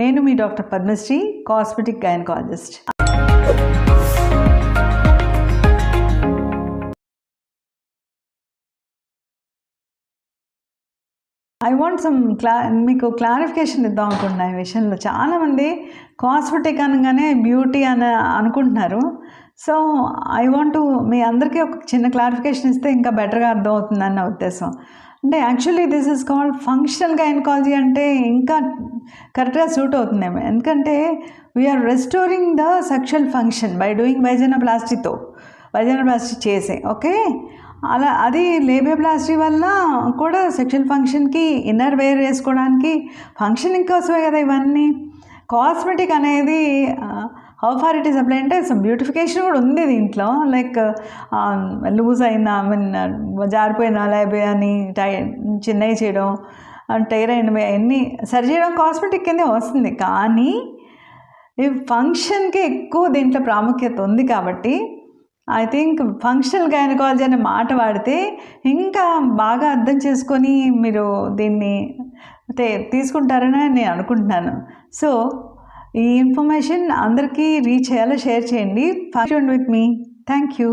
నేను మీ doctor Padmashri cosmetic gynaecologist. I want some క్లా మీకు క్లారిఫికేషన్ ఇద్దాం అనుకుంటున్నా ఈ విషయంలో. చాలామంది కాస్మెటిక్ అనగానే బ్యూటీ అని అనుకుంటున్నారు. సో ఐ వాంట్ టు మీ అందరికీ ఒక చిన్న క్లారిఫికేషన్ ఇస్తే ఇంకా బెటర్గా అర్థమవుతుందని నా ఉద్దేశం. అంటే actually this is called functional gynaecology అంటే ఇంకా కరెక్ట్గా సూట్ అవుతుందేమో. ఎందుకంటే we're restoring the sexual function by doing వైజనప్లాస్టీతో vaginoplasty చేసే ఓకే అలా అది లేబియోప్లాస్టీ వల్ల కూడా సెక్షువల్ ఫంక్షన్కి ఇన్నర్ వేర్ వేసుకోవడానికి ఫంక్షనింగ్ కోసమే కదా ఇవన్నీ. కాస్మెటిక్ అనేది how far it is apply అంటే బ్యూటిఫికేషన్ కూడా ఉంది దీంట్లో. లైక్ లూజ్ అయినా ఐ మీన్ జారిపోయిన లేబే అని టై చిన్నవి చేయడం టైర్ అయినవి అన్నీ సరి చేయడం కాస్మెటిక్ కిందే వస్తుంది. కానీ ఈ ఫంక్షన్కి ఎక్కువ దీంట్లో ప్రాముఖ్యత ఉంది కాబట్టి ఐ థింక్ ఫంక్షనల్ గైనకాలజీ అనే మాట వాడితే ఇంకా బాగా అర్థం చేసుకొని మీరు దీన్ని తీసుకుంటారని నేను అనుకుంటున్నాను. సో ఈ ఇన్ఫర్మేషన్ అందరికీ రీచ్ అయ్యేలా షేర్ చేయండి. ఫంక్షన్ విత్ మీ థ్యాంక్ యూ